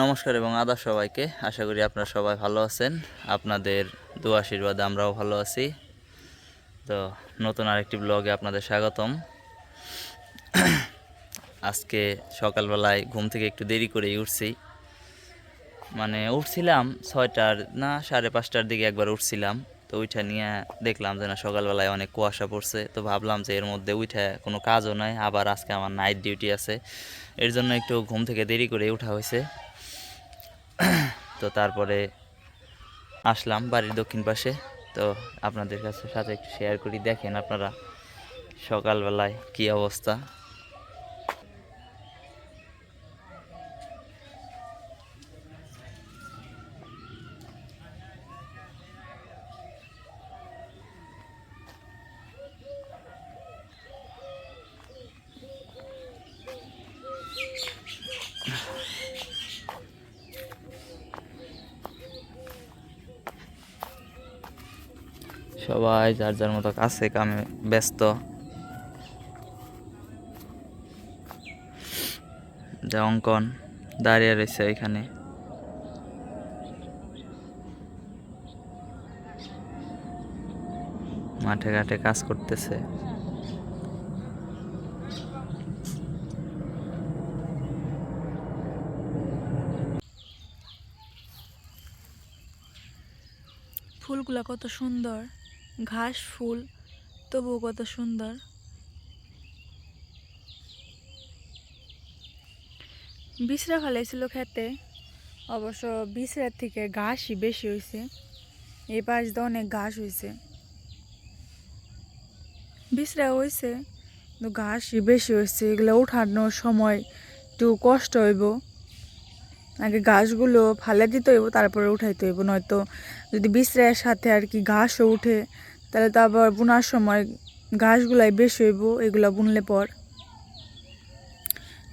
নমস্কার এবং আদাব সবাইকে। আশা করি আপনারা সবাই ভালো আছেন। আপনাদের দু আশীর্বাদে আমরাও ভালো আছি। তো নতুন আরেকটি ব্লগে আপনাদের স্বাগতম। আজকে সকালবেলায় ঘুম থেকে একটু দেরি করেই উঠছি। মানে উঠছিলাম ছয়টার না, সাড়ে পাঁচটার দিকে একবার উঠছিলাম। তো উঠে নিয়ে দেখলাম যে না, সকালবেলায় অনেক কুয়াশা পড়ছে। তো ভাবলাম যে এর মধ্যে উঠে কোনো কাজও নয় আবার আজকে আমার নাইট ডিউটি আছে। এর জন্য একটু ঘুম থেকে দেরি করে উঠা হয়েছে। তো তারপরে আসলাম বাড়ির দক্ষিণ পাশে। তো আপনাদের কাছে সাথে একটু শেয়ার করি। দেখেন আপনারা সকালবেলায় কি অবস্থা। সবাই যার যার মতো কাছে কামে, ব্যস্ত। যে অঙ্কন দাঁড়িয়ে রয়েছে এখানে। মাঠে ঘাটে কাজ করতেছে। ফুলগুলা কত সুন্দর। ঘাস, ফুল, তবুও কত সুন্দর। বিছরা ফেলাইছিল খেতে অবশ্য বিছরার থেকে ঘাসই বেশি হয়েছে এই পাশ দিয়ে অনেক ঘাস হয়েছে বিছরা হয়েছে কিন্তু ঘাসই বেশি হয়েছে এগুলো উঠানোর সময় একটু কষ্ট হইব। আগে ঘাসগুলো ফালে দিতে হইব, তারপরে উঠাইতে হইব। নয়তো যদি বিশ্রায়ের সাথে আর কি ঘাসও উঠে, তাহলে তো আবার বোনার সময় ঘাসগুলাই বেশ হইব, এগুলো বুনলে পর।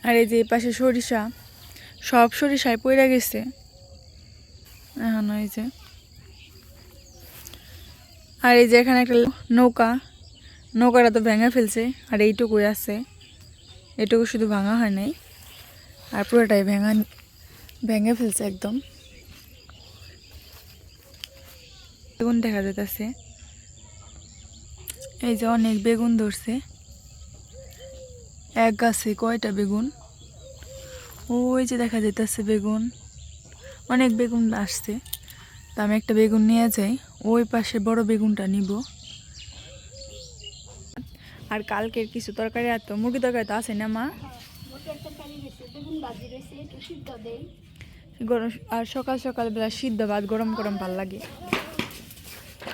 আর এই যে এই পাশে সরিষা, সব সরিষায় পড়ে গেছে। এখন এই যে, আর এই যে এখানে একটা নৌকা, নৌকাটা তো ভেঙে ফেলছে, আর এইটুকুই আছে। এটুকু শুধু ভাঙা হয় নাই, আর পুরোটাই ভেঙা, ভেঙে ফেলছে একদম। বেগুন দেখা যেতেছে এই যে অনেক বেগুন ধরছে। এক গাছে কয়টা বেগুন? ওই যে দেখা যেতেছে বেগুন। অনেক বেগুন আসছে। তা আমি একটা বেগুন নিয়ে যাই। ওই পাশে বড় বেগুনটা নিব। আর কালকের কিছু তরকারি আর তো মুরগি তরকারি তো আছে না, মা? আর সকাল সকাল বেলা সিদ্ধ ভাত গরম গরম ভালো লাগে।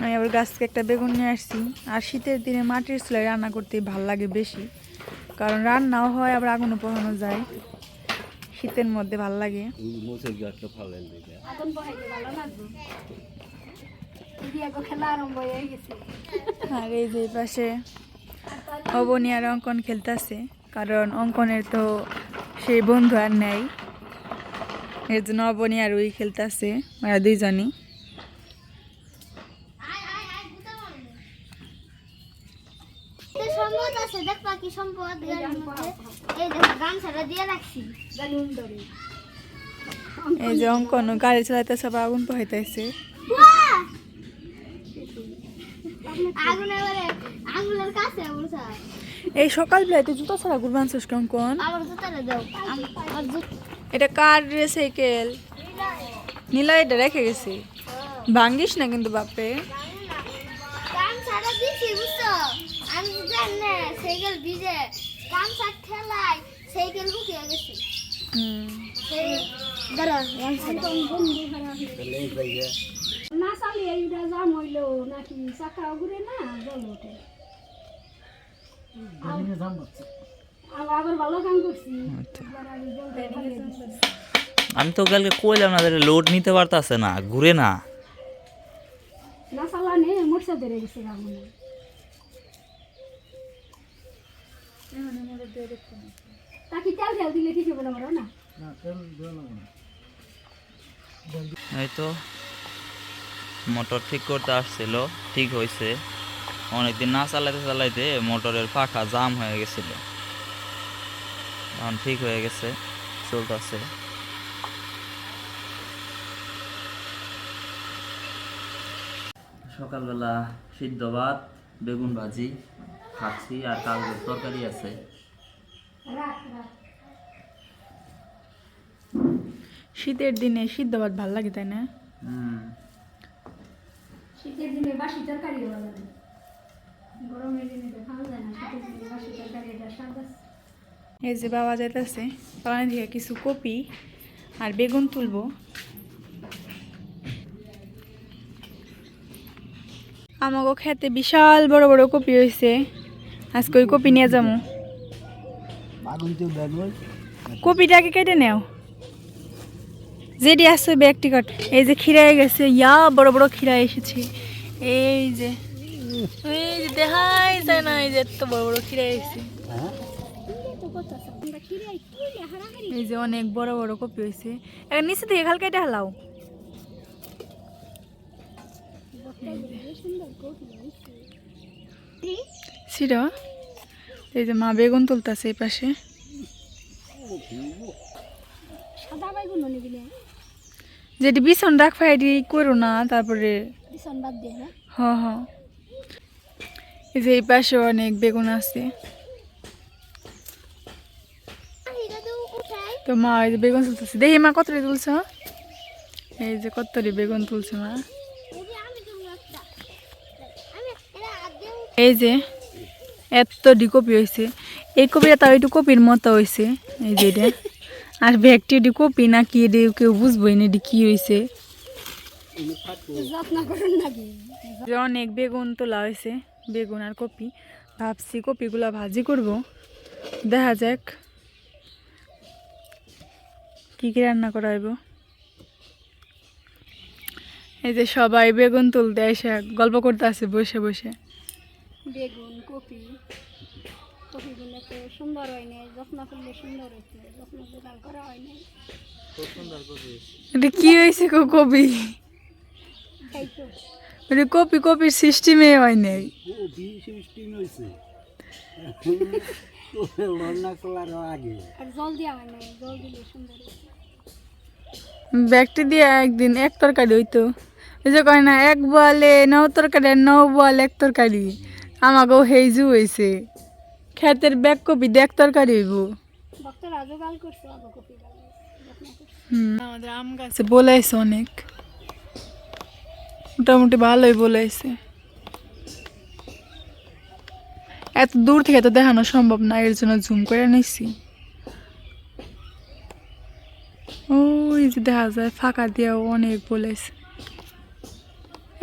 আমি আবার গাছ থেকে একটা বেগুন নিয়ে আসছি। আর শীতের দিনে মাটির চুলায় রান্না করতে ভালো লাগে বেশি। কারণ রান্নাও হয় আবার আগুনও পোহানো যায়। শীতের মধ্যে ভালো লাগে। আগুন বহাইতে ভালো লাগবে। দিয়া গো খেলা আরম্ভ গেছে। আর এই যে এই পাশে অবনী আর অঙ্কন খেলতেছে। কারণ অঙ্কনের তো সেই বন্ধু আর নেই। এর জন্য অবনী আর ওই খেলতেছে ওরা দুইজনই সম্পদ আছে দেখ পাখি সম্পদ এই দেখো গামছাটা দিয়ে রাখছি। এই যে অঙ্কন গাড়ি চালাইতে সব আগুন পোহাইতেছে এই সকাল বেলায় তুই জুতা ছাড়া ঘুরবান শেষ অঙ্কন? আমার জুতাটা দাও। আম- আমার জুতা এটা কার রে সাইকেল নীলা এটা রেখে গেছি। ভাঙ্গিস না কিন্তু বাপে সাইকেল ভিজে গামছা ঠেলাই সাইকেল হুকিয়ে গেছে। হুম। দাঁড়া গামছাটা না চালিয়ে জাম হইল নাকি চাকা ঘুরে না জল ওঠে আবার ভালো কাম করছি। আচ্ছা। আমি তো কালকে কইলাম না লোড নিতে পারতাছে না ঘুরে না। না চালানে মোটসা ধরে গেছে এই তো মোটর ঠিক করতে আসছিল ঠিক হয়েছে অনেকদিন না চালাইতে চালাইতে মোটরের পাখা জাম হয়ে গেছিল। এখন ঠিক হয়ে গেছে চলতেছে। সকালবেলা সিদ্ধ ভাত বেগুন ভাজি খাচ্ছি আর কাগজের তরকারি আছে। শীতের দিনে সিদ্ধ ভাত ভালো লাগে তাই না? শীতের দিনে বাসি তরকারি ভালো লাগে। গরমের দিনে তো খাওয়া যায় না শীতের দিনে বাসি তরকারি এটা স্বাদ এই যে বাবা যাইতেছে পালানি থেকে কিছু কপি আর বেগুন তুলবো। আমাকে খেতে বিশাল বড় বড় কপি হয়েছে আজকে ওই কপি নিয়ে যাব কপিটাকে কেটে নেও। যেটি আসছে ব্যাগটি এই যে খিরায় গেছে, ইয়া বড় বড় খিরা এসেছে। এই যে এই যে দেখাই যে বড় বড় এসেছে। এই যে অনেক বড় বড় কপি হয়েছে। নিচে হালাও। এই যে মা বেগুন তুলতেছে এই পাশে। যেটি বিছন রাখবা এটি করো না তারপরে হ্যাঁ? হ হ। এই যে এই পাশে অনেক বেগুন আছে। তো তো মা এই যে বেগুন তুলতেছে। দেখি মা কতটি তুলছ? এই যে কতটি বেগুন তুলছে মা। এই যে এত ডি কপি হয়েছে এই কপিটা তাও একটু কপির মতো হয়েছে এই যে এটা। আর ব্যাগটি এটি কপি না কি এটি কেউ বুঝবোই না এটি কি হয়েছে অনেক বেগুন তোলা হয়েছে বেগুন আর কপি। ভাবছি কপিগুলো ভাজি করব। দেখা যাক কি কি রান্না করা হইব। এই যে সবাই বেগুন তুলতে এসে গল্প করতে আছে বসে বসে। বেগুন কপি। কপিগুলো তো সুন্দর হয় নাই যত্ন করলে সুন্দর হয়েছে যত্ন জোগাড় করা হয় নাই। এটা কি হয়েছে গো কপি? তাই কপি কপির সিস্টেমে হয় নাই। কপি সিস্টেম হয়েছে। হয় ব্যাগটি দিয়ে একদিন এক তরকারি হইতো। ওই যে কয় না এক বলে নৌ তরকারি আর নৌ বল এক তরকারি। আমাকেও হেইজু হয়েছে খেতের ব্যাগ কপি দেখ তরকারি হইব। আমাদের আম গাছে বলাইছে অনেক। মোটামুটি ভালোই বলাইছে। এত দূর থেকে তো দেখানো সম্ভব না এর জন্য জুম করে নিছি। ওই যে দেখা যায় ফাঁকা দিয়েও অনেক বলেছে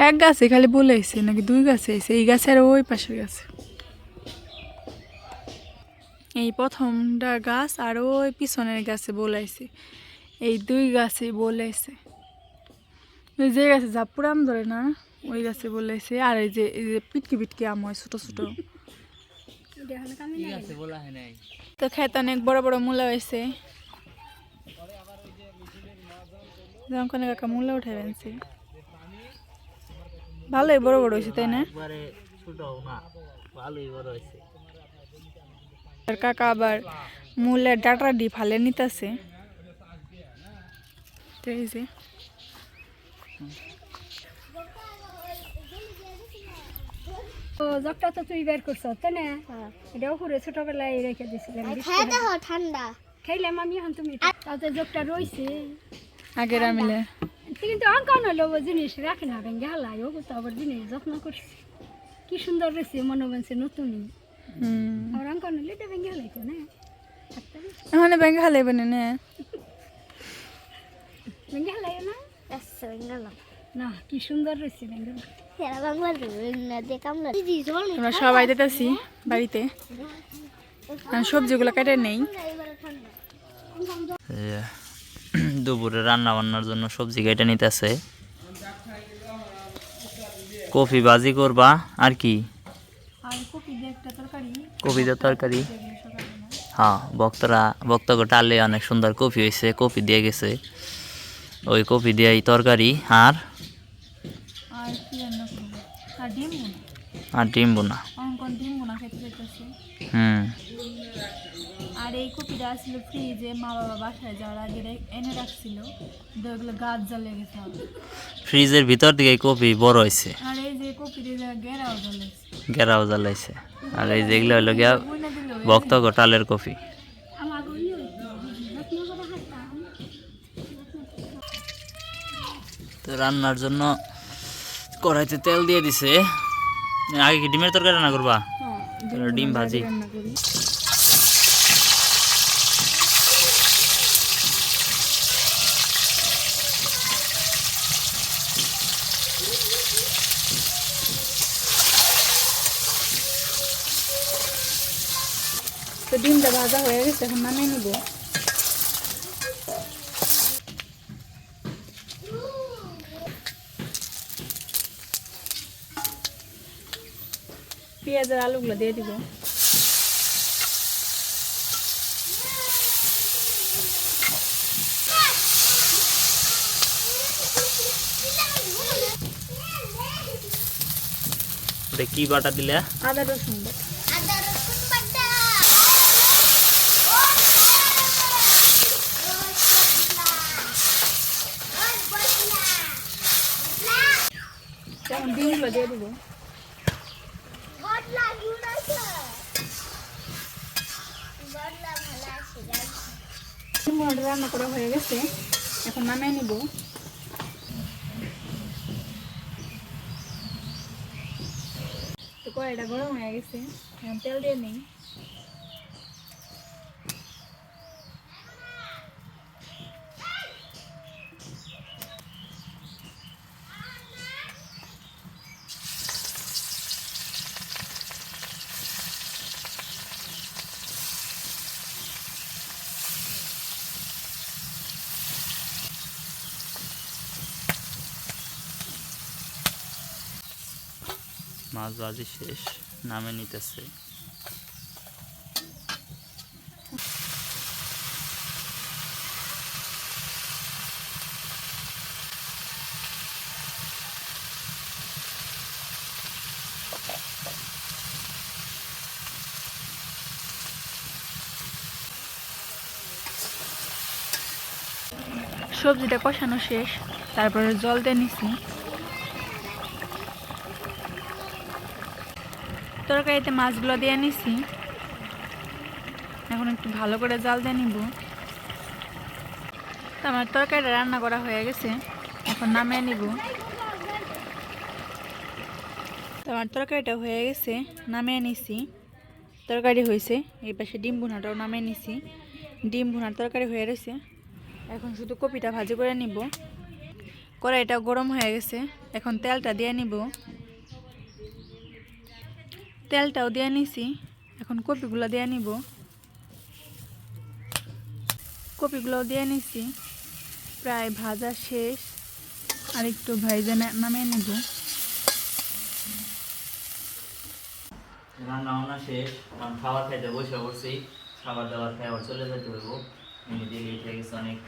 এক গাছে খালি বলেছে নাকি দুই গাছে এসে এই গাছে আর ওই পাশের গাছে। এই প্রথমটা গাছ আর ওই পিছনের গাছে বলাইছে এই দুই গাছে বলেছে ওই যে গাছে জাপুর আম ধরে না, ওই গাছে বলেছে আর এই যে এই যে পিটকি পিটকি আম হয়, ছোটো ছোটো। বলা তো খেতে অনেক বড় বড় মূলা হয়েছে। কোনো কাকা মূলা উঠে ফেলছে। ভালোই বড় বড় হয়েছে তাই না? আর কাকা আবার মূলের ডাটা ডি ফালে নিতেছে। তো এই যে। তো জগটা তো তুই বের করছ তাই না? এটা উপরে ছোটবেলায় রেখে দিয়েছিলাম খাই দেখো ঠান্ডা। খাইলাম আমি এখন তুমি। তাতে জগটা রয়েছে। আগের আমিলে কিন্তু অঙ্কন হলো জিনিস রাখে না ভেঙে হালাই ও তো আবার জিনিস যত্ন করছে। কি সুন্দর রয়েছে মনে বলছে নতুনই। হুম। আর অঙ্কন হলে এটা ভেঙে হালাইতো না? এখন ব্যাংকে খালে বানে না? ভেঙে হালাইও না? আচ্ছা গেল না কি সুন্দর রয়েছে ভেঙে আমরা সবাই যেতেছি বাড়িতে। আর সবজিগুলো কেটে নেই এবারে ঠান্ডা এই যে দুপুরে রান্না বান্নার জন্য সবজি কেটে নিতেছে। কফি ভাজি করবা আর কি? কফি দিয়ে তরকারি। হ্যাঁ ভক্তরা ভক্তকে টালে অনেক সুন্দর কফি হয়েছে কফি দিয়ে গেছে। ওই কফি দিয়েই তরকারি আর? ডিম আর ডিম বোনা। অঙ্কন ডিম বোনা খেতে যেতেছে। হুম। আর এই কপিটা আসছিল ফ্রিজে মা বাবা বাসায় যাওয়ার আগে এনে রাখছিল। ওগুলো গাছ জ্বলে গেছে ফ্রিজের ভিতর দিকে কপি বড় হয়েছে। আর এই যে কপিতে যে গেরাও জ্বলেছে। গেরাও জ্বালাইছে আর এই যেগুলো হলো গিয়া ভক্ত গোটালের কপি। তো রান্নার জন্য কড়াইতে তেল দিয়ে দিছে। আগে কি ডিমের তরকারি রান্না করবা হ্যাঁ, তাহলে ডিম ভাজি রান্না করি তো ডিমটা ভাজা হয়ে গেছে এখন নামিয়ে নিব পেঁয়াজের আলুগুলো দিয়ে দিব। কি বাটা দিলে? আদা রসুন বাটা। ডিমগুলো দিয়ে দিব বদলা গুড়াছে বদলা ভালো আছে গাইস ডিমগুলো রান্না করা হয়ে গেছে। এখন নামিয়ে নিব। তো কড়াইটা গরম হয়ে গেছে। এখন তেল দিয়ে নিই। মাছ ভাজি শেষ নামে নিতেছে। সবজিটা কষানো শেষ তারপরে জল দিয়ে নিছি। তরকারিতে মাছগুলো দিয়ে নিছি। এখন একটু ভালো করে জাল দিয়ে নিব। আমার তরকারিটা রান্না করা হয়ে গেছে। এখন নামিয়ে নিব। আমার তরকারিটা হয়ে গেছে, নামিয়ে নিছি। তরকারি হয়েছে, এই পাশে ডিম ভুনাটাও নামিয়ে নিছি। ডিম ভুনার তরকারি হয়ে রয়েছে এখন শুধু কপিটা ভাজি করে নিব। কড়াইটা গরম হয়ে গেছে। এখন তেলটা দিয়ে নিব। তেলটাও দিয়ে নিছি। এখন কপিগুলো দিয়ে নিব। কপিগুলো দিয়ে নিছি। প্রায় ভাজা শেষ। আর একটু ভাইজে না- নামিয়ে নিব। রান্না বান্না শেষ। কারণ খাবার খাইতে বসে পড়ছি। খাবার দাবার খাই আবার চলে যেতে হইব। এমনিতে লেট হয়ে গেছে অনেক।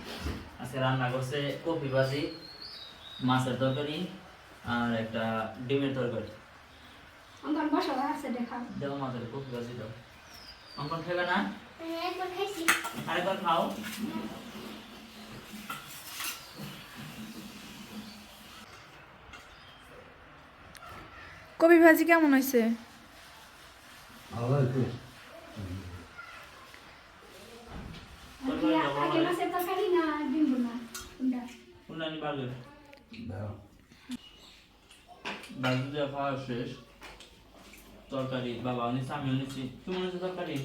আজকে রান্না করছে কপি ভাজি, মাছের তরকারি আর একটা ডিমের তরকারি। আমার বসা আছে দেখা। দেওয়া মাছের কপি ভাজি দাও। অঙ্কন খাবে না? একবার খাইছি। আরেকবার খাও। কপি ভাজি কেমন হয়েছে? বাজু দেওয়া খাওয়া শেষ। তরকারি বাবা নিচ্ছে আমি নিচ্ছি তুমি নিচ্ছ তরকারি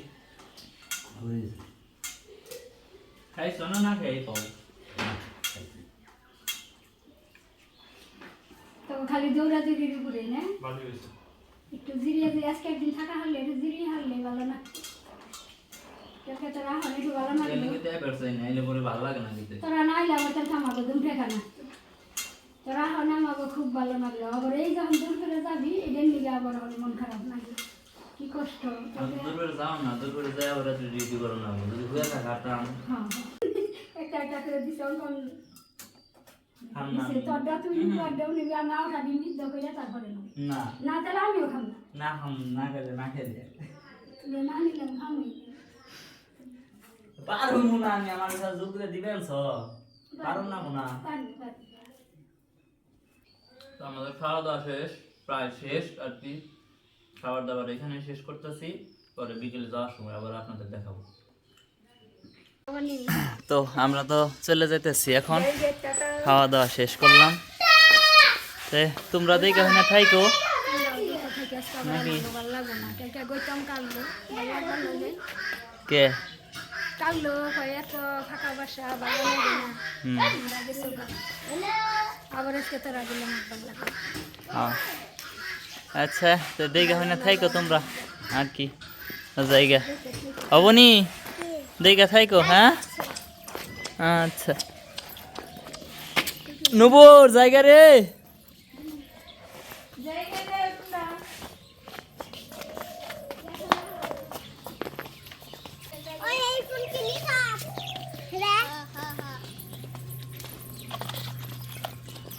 খাইছো না না খাই পাও। তো খালি দৌড়াদৌড়ির উপরে না? একটু জিরিয়ে যে আজকে একদিন থাকা হলে একটু জিরিয়ে হারলে ভালো না। তোরা হলে একটু ভালো না দেয় না না তোরা না এলে আবার তাহলে থামাবো দুম ঠেকা না তোরা হলে আমাকে খুব ভালো লাগল। আবার এই যখন দূর করে যাবি এদের নিলে আবার মন খারাপ লাগে কি কষ্ট দূর করে যাও না দূর করে যাই ওরা ডিউটি করো না যদি ঘুরে থাকাতাম হ্যাঁ একটা একটা করে দিছে অঙ্কন খাম তোরটা তুই তোরটাও নিবি আর নাও খাবি নিদ্য করে তারপরে না। না। তাহলে আমিও খাব না। না খাম না খেলে না খেলে। না নিলাম খামি পারুম না আমি আমার কাছে যোগ করে দিবেন ছ। পারুম না না পারবি পারবি তো আমাদের খাওয়া দাওয়া শেষ প্রায় শেষ আর কি। খাবার দাবার এখানে শেষ করতেছি। পরে বিকেলে যাওয়ার সময় আবার আপনাদের দেখাবো। তো আমরা তো চলে যেতেছি এখন। খাওয়া দাওয়া শেষ করলাম। তে তোমরা দেখে ওখানে থাইকো। কে গইতাম কাটলো ভালো লাগল যে কে? কাটলো কয় এত ফাঁকা বাসা ভালো লাগে না। আবার হ্যাঁ। আচ্ছা তো দেখা হয় না, থাইকো তোমরা। আর কি, জায়গা। অবনি, দেখা থাইকো হ্যাঁ? আচ্ছা। নবর জায়গা রে।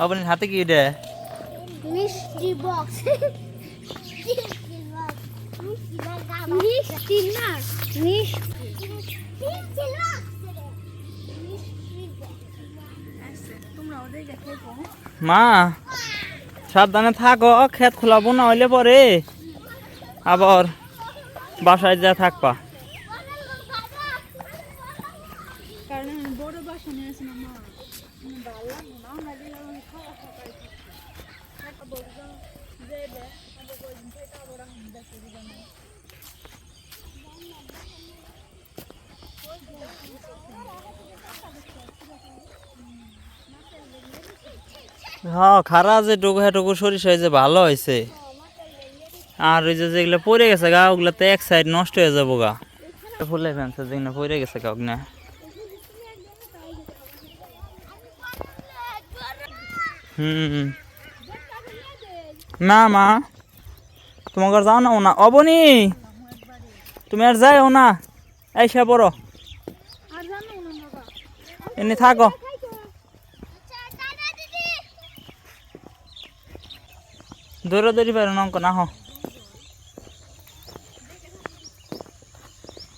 অবনির হাতে কি রে মিষ্টি বক্স মিষ্টি না মিষ্টি মা সাবধানে থাকো খেত খোলাবো না হইলে পরে। আবার বাসায় যা থাকবা কারণ বড় বাসা নিয়ে আসে না মা ভালো লাগবে না আমরা দিলাম খাওয়া খাওয়া টাকা বলতো যে দে আমরা কইদিন থেকে আবার আমি দেখে দিলাম হ্যাঁ খারা যে টুকু হেটুকু সরিষা হয়েছে ভালো হয়েছে। আর ওই যে যেগুলো পড়ে গেছে গা ওগুলো তো এক সাইড নষ্ট হয়ে যাব গা। ফুলে ফেনছে যেগুলো পড়ে গেছে গা ওগুলো। হুম। না মা তোমাকে যাও না না। অবনি তুমি আর যাও না। এইসা বড় আর জানো এমনি থাকো। দৌড়াদৌড়ি পারো না অঙ্ক না হো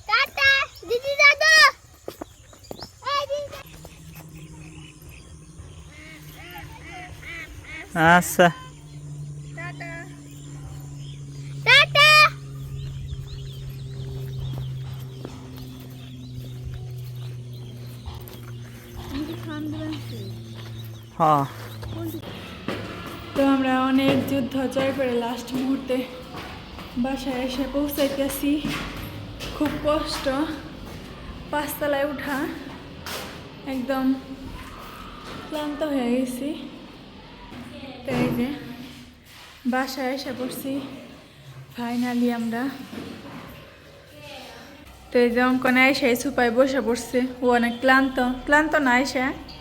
টাটা দিদি দাদা। এই দিদি আচ্ছা। হ্যাঁ। জয় করে লাস্ট মুহূর্তে বাসায় এসে পৌঁছাইতেছি। খুব কষ্ট। পাঁচতলায় উঠা একদম ক্লান্ত হয়ে গেছি। তাই যে বাসায় এসে পড়ছি। ফাইনালি আমরা। তো এই যে অঙ্কনে এসে সুপায় বসে পড়ছে। ও অনেক ক্লান্ত। ক্লান্ত না এসে।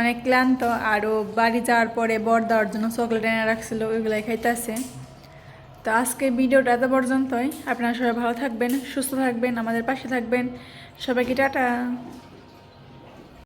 অনেক ক্লান্ত আরও বাড়ি যাওয়ার পরে বর দেওয়ার জন্য চকলেট এনে রাখছিল, ওইগুলাই খাইতেছে। তো আজকের ভিডিওটা এত পর্যন্তই। আপনারা সবাই ভালো থাকবেন, সুস্থ থাকবেন, আমাদের পাশে থাকবেন। সবাইকে টাটা।